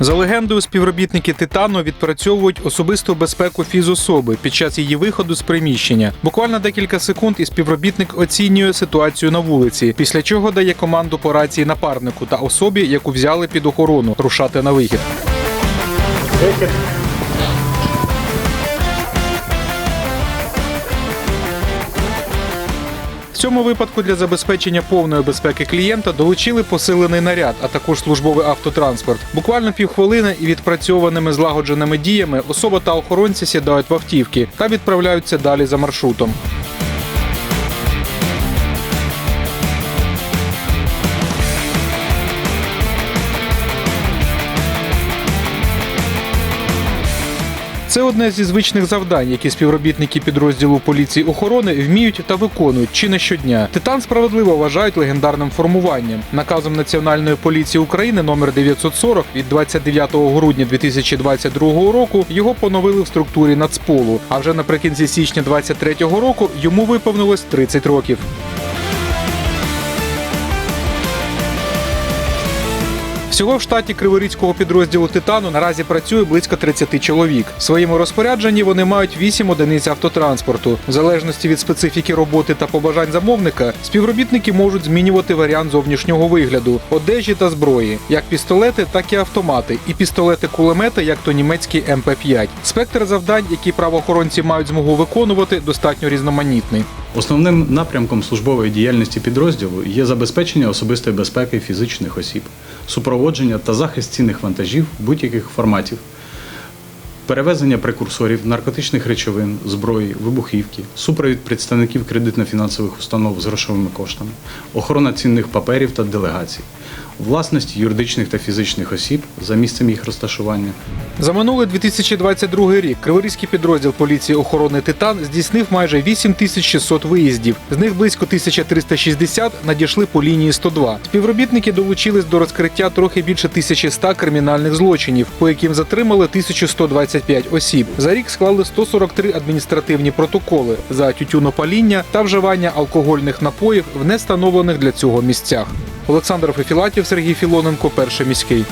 За легендою, співробітники Титану відпрацьовують особисту безпеку фізособи під час її виходу з приміщення. Буквально декілька секунд і співробітник оцінює ситуацію на вулиці, після чого дає команду по рації напарнику та особі, яку взяли під охорону, рушати на вихід. Цьому випадку для забезпечення повної безпеки клієнта долучили посилений наряд, а також службовий автотранспорт. Буквально півхвилини і відпрацьованими злагодженими діями особа та охоронці сідають в автівки та відправляються далі за маршрутом. Це одне зі звичних завдань, які співробітники підрозділу поліції охорони вміють та виконують чи не щодня. Титан справедливо вважають легендарним формуванням. Наказом Національної поліції України номер 940 від 29 грудня 2022 року його поновили в структурі Нацполу. А вже наприкінці січня 2023 року йому виповнилось 30 років. Всього в штаті Криворізького підрозділу Титану наразі працює близько 30 чоловік. В своєму розпорядженні вони мають 8 одиниць автотранспорту. В залежності від специфіки роботи та побажань замовника, співробітники можуть змінювати варіант зовнішнього вигляду, одежі та зброї, як пістолети, так і автомати, і пістолети-кулемети, як то німецький МП5. Спектр завдань, які правоохоронці мають змогу виконувати, достатньо різноманітний. Основним напрямком службової діяльності підрозділу є забезпечення особистої безпеки фізичних осіб, супроводження та захист цінних вантажів будь-яких форматів, перевезення прекурсорів, наркотичних речовин, зброї, вибухівки, супровід представників кредитно-фінансових установ з грошовими коштами, охорона цінних паперів та делегацій, власність юридичних та фізичних осіб за місцем їх розташування, За минулий 2022 рік Криворізький підрозділ поліції охорони Титан здійснив майже 8600 виїздів. З них близько 1360 надійшли по лінії 102. Співробітники долучились до розкриття трохи більше 1100 кримінальних злочинів, по яким затримали 1125 осіб. За рік склали 143 адміністративні протоколи за тютюнопаління та вживання алкогольних напоїв в нестановлених для цього місцях. Олександр Фефілатів, Сергій Філоненко, перший міський.